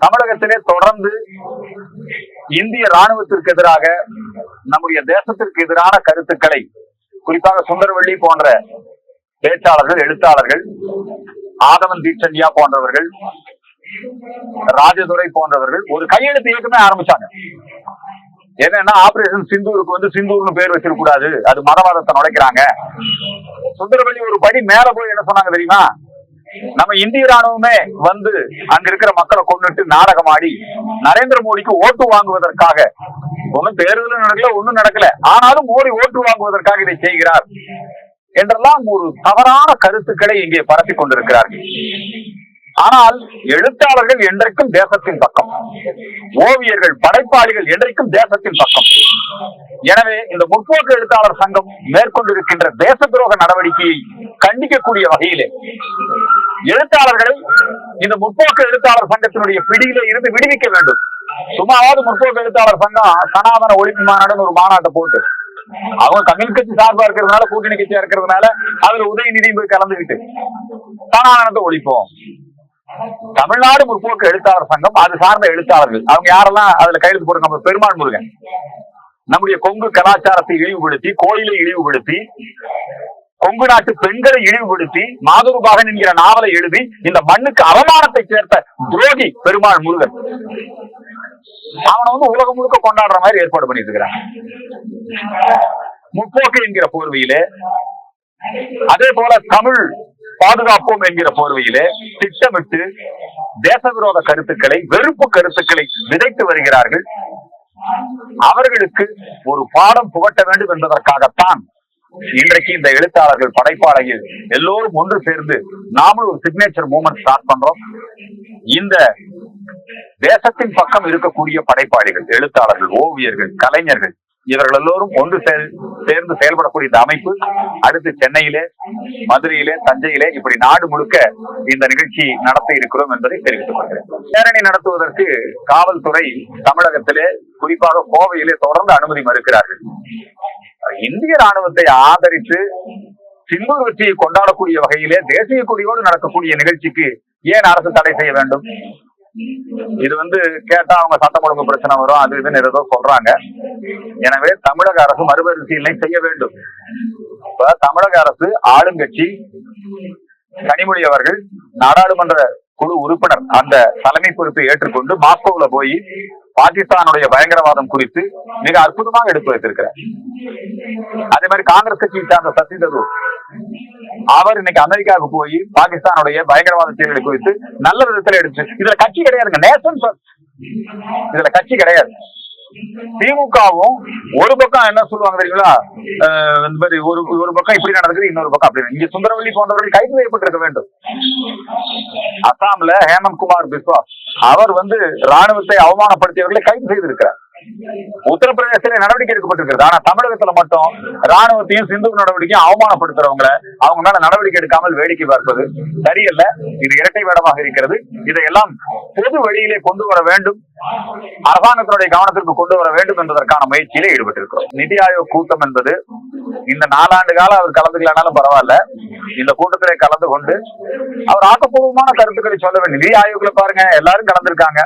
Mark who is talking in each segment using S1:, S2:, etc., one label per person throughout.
S1: தமிழகத்திலே தொடர்ந்து இந்திய ராணுவத்திற்கு எதிராக நம்முடைய தேசத்திற்கு எதிரான கருத்துக்களை குறிப்பாக சுந்தரவள்ளி போன்ற பேச்சாளர்கள் எழுத்தாளர்கள் ஆதவன் தீட்சண்யா போன்றவர்கள் ராஜதுரை போன்றவர்கள் ஒரு கையெழுத்து இயக்கமே ஆரம்பிச்சாங்க. என்னன்னா ஆபரேஷன் சிந்தூருக்கு வந்து சிந்தூர்னு பேர் வச்சிருக்க கூடாது அது மதவாதத்தை நுழைக்கிறாங்க. சுந்தரவள்ளி ஒரு படி மேல போய் என்ன சொன்னாங்க தெரியுமா? நம்ம இந்திய ராணுவமே வந்து அங்க இருக்கிற மக்களை கொண்டுட்டு நாடகம் ஆடி நரேந்திர மோடிக்கு ஓட்டு வாங்குவதற்காக ஒன்னும் தேர்தலும் நடக்கல ஒண்ணும் நடக்கல. ஆனாலும் மோடி ஓட்டு வாங்குவதற்காக இதை செய்கிறார் என்றெல்லாம் ஒரு தவறான கருத்துக்களை இங்கே பரப்பிக் கொண்டிருக்கிறார்கள். ஆனால் எழுத்தாளர்கள் என்றைக்கும் தேசத்தின் பக்கம் ஓவியர்கள் படைப்பாளிகள் என்றைக்கும் தேசத்தின் பக்கம். எனவே இந்த முற்போக்கு எழுத்தாளர் சங்கம் மேற்கொண்டிருக்கின்ற தேச துரோக நடவடிக்கையை கண்டிக்கக்கூடிய வகையிலே எழுத்தாளர்களை இந்த முற்போக்கு எழுத்தாளர் சங்கத்தினுடைய பிடியில இருந்து விடுவிக்க வேண்டும். சும்மாவது முற்போக்கு எழுத்தாளர் சங்கம் சனாதன ஒழிப்பு மாநாடுன்னு ஒரு மாநாட்டை போட்டு. அவங்க கம்யூனிஸ்ட் கட்சி சார்பா இருக்கிறதுனால கூட்டணி கட்சியா இருக்கிறதுனால அதுல உதயநிதி போய் கலந்துகிட்டு. சனாதனத்தை ஒழிப்போம். தமிழ்நாடு முற்போக்கு எழுத்தாளர் சங்கம் அது சார்ந்த எழுத்தாளர்கள். அவங்க யாரெல்லாம் அதுல கையெழுத்து போட்டு நம்ம பெருமாள் முருகன். நம்முடைய கொங்கு கலாச்சாரத்தை இழிவுபடுத்தி கோயிலை இழிவுபடுத்தி கொங்கு நாட்டு பெண்களை இழிவுபடுத்தி மாதுருபாகன் என்கிற நாவலை எழுதி இந்த மண்ணுக்கு அவமானத்தை சேர்த்த துரோகி பெருமாள் முருகன். அவனை வந்து உலகம் முழுக்க கொண்டாடுற மாதிரி ஏற்பாடு பண்ணிட்டு இருக்கிறான் முற்போக்கு என்கிற போர்வையிலே அதே போல தமிழ் பாதுகாப்போம் என்கிற போர்வையிலே திட்டமிட்டு தேச விரோத கருத்துக்களை வெறுப்பு கருத்துக்களை விதைத்து வருகிறார்கள். அவர்களுக்கு ஒரு பாடம் புகட்ட வேண்டும் என்பதற்காகத்தான் இன்றைக்கு இந்த எழுத்தாளர்கள் படைப்பாளர்கள் எல்லோரும் ஒன்று சேர்ந்து நாமளும் ஒரு சிக்னேச்சர் மூமெண்ட் ஸ்டார்ட் பண்றோம். இந்த தேசத்தின் பக்கம் இருக்கக்கூடிய படைப்பாளிகள் எழுத்தாளர்கள் ஓவியர்கள் கலைஞர்கள் இவர்கள் எல்லோரும் ஒன்று சேர்- சேர்ந்து செயல்படக்கூடிய இந்த அமைப்பு அடுத்து சென்னையிலே மதுரையிலே தஞ்சையிலே இப்படி நாடு முழுக்க இந்த நிகழ்ச்சி நடத்த இருக்கிறோம் என்பதை தெரிவித்துக் கொள்கிறேன். பேரணி நடத்துவதற்கு காவல்துறை தமிழகத்திலே குறிப்பாக கோவையிலே தொடர்ந்து அனுமதி மறுக்கிறார்கள். இந்திய ராணுவத்தை ஆதரித்து சிந்தூர் வெற்றியை கொண்டாடக்கூடிய வகையிலே தேசிய கொடியோடு நடக்கக்கூடிய நிகழ்ச்சிக்கு ஏன் அரசு தடை செய்ய வேண்டும்? இது வந்து கேட்டா அவங்க சட்டம் ஒழுங்கு பிரச்சனை வரும் அது இதுன்னு ஏதோ சொல்றாங்க. எனவே தமிழக அரசு மறுபரிசீலனை செய்ய வேண்டும். இப்ப தமிழக அரசு ஆளுங்கட்சி கனிமொழி அவர்கள் நாடாளுமன்ற குழு உறுப்பினர் அந்த தலைமை பொறுப்பை ஏற்றுக்கொண்டு மாஸ்கோவில் போய் பாகிஸ்தானுடைய பயங்கரவாதம் குறித்து மிக அற்புதமாக எடுத்து வைத்திருக்கிறார். அதே மாதிரி காங்கிரஸ் கட்சியை சார்ந்த சசி தரூர் அவர் இன்னைக்கு அமெரிக்காவுக்கு போய் பாகிஸ்தானுடைய பயங்கரவாத செயல்களை குறித்து நல்ல விதத்தில் எடுத்து இதுல கட்சி கிடையாதுங்க நேஷன் இதுல கட்சி கிடையாது. திமுகவும் ஒரு பக்கம் என்ன சொல்லுவாங்க தெரியுங்களா? இந்த மாதிரி ஒரு ஒரு பக்கம் இப்படி நடக்குது இன்னொரு பக்கம் அப்படி இங்க சுந்தரவல்லி போன்றவர்கள் கைது செய்யப்பட்டிருக்க வேண்டும். அசாம்ல ஹேமந்த் குமார் பிஸ்வா. அவர் வந்து ராணுவத்தை அவமானப்படுத்தியவர்களை கைது செய்திருக்கிறார். உத்தரப்பிரதேசத்துல நடவடிக்கை எடுக்கப்பட்டிருக்கிறது. ஆனா தமிழகத்துல மட்டும் ராணுவத்தையும் சிந்து நடவடிக்கையும் அவமானப்படுத்துறவங்கள அவங்க மேல நடவடிக்கை எடுக்காமல் வேடிக்கை பார்ப்பது சரியல்ல. இது இரட்டை வேடமாக இருக்கிறது. இதையெல்லாம் பொது வழியிலே கொண்டு வர வேண்டும். அரசாங்கத்தினுடைய கவனத்திற்கு கொண்டு வர வேண்டும் என்பதற்கான முயற்சியிலே ஈடுபட்டிருக்கிறோம். நிதி ஆயோக் கூட்டம் என்பது இந்த நாலாண்டு காலம் அவர் கலந்துக்கலனாலும் பரவாயில்ல. இந்த கூட்டத்திலே கலந்து கொண்டு அவர் ஆக்கப்பூர்வமான கருத்துக்களை சொல்ல வேண்டும். நிதி ஆயோக்ல பாருங்க எல்லாரும் கலந்துருக்காங்க.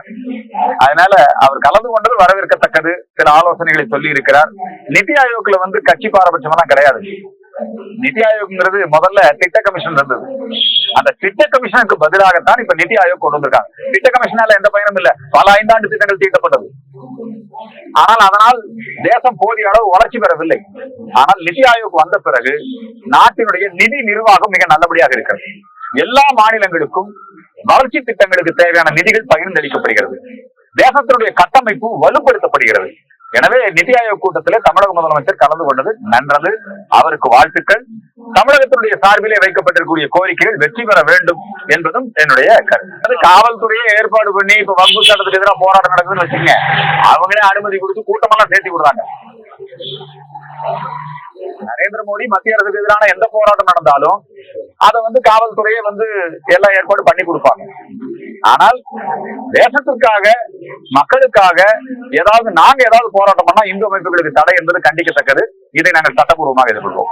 S1: அதனால அவர் கலந்து கொண்டது வரவேற்கத்தக்கது. சில ஆலோசனைகளை சொல்லி இருக்கிறார் நிதி ஆயோக்ல வந்து கட்சி பாரபட்சம் எல்லாம் கிடையாது. நிதி ஆயோக்ங்கிறது முதல்ல திட்ட கமிஷன் இருந்தது. அந்த திட்ட கமிஷனுக்கு பதிலாகத்தான் இப்ப நிதி ஆயோக் கொண்டு வந்திருக்காங்க. திட்ட கமிஷனால எந்த பயனும் இல்ல. பல ஐந்தாண்டு திட்டங்கள் தீட்டப்பட்டது. ஆனால் அதனால் தேசம் போதிய அளவு வளர்ச்சி பெறவில்லை. ஆனால் நிதி ஆயோக் வந்த பிறகு நாட்டினுடைய நிதி நிர்வாகம் மிக நல்லபடியாக இருக்கிறது. எல்லா மாநிலங்களுக்கும் வளர்ச்சி திட்டங்களுக்கு தேவையான நிதிகள் பகிர்ந்தளிக்கப்படுகிறது. தேசத்தினுடைய கட்டமைப்பு வலுப்படுத்தப்படுகிறது. எனவே நிதி ஆயோக் கூட்டத்திலே தமிழக முதலமைச்சர் கலந்து கொண்டது நன்றது. அவருக்கு வாழ்த்துக்கள். தமிழகத்தினுடைய சார்பிலே வைக்கப்பட்டிருக்கூடிய கோரிக்கைகள் வெற்றி பெற வேண்டும் என்பதும் என்னுடைய கருத்து. அது காவல்துறையை ஏற்பாடு பண்ணி இப்ப வம்பு சட்டத்துக்கு எதிராக போராட்டம் நடக்குதுன்னு வச்சுங்க அவங்களே அனுமதி கொடுத்து கூட்டமெல்லாம் சேர்த்து விடுறாங்க. நரேந்திர மோடி மத்திய அரசுக்கு எதிரான எந்த போராட்டம் நடந்தாலும் அதை வந்து காவல்துறையே வந்து எல்லா ஏற்பாடு பண்ணி கொடுப்பாங்க. ஆனால் தேசத்திற்காக மக்களுக்காக ஏதாவது நாங்க ஏதாவது போராட்டம் பண்ணா இந்து அமைப்புகளுக்கு தடை என்பது கண்டிக்கத்தக்கது. இதை நாங்கள் சட்டப்பூர்வமாக எதிர்கொள்வோம்.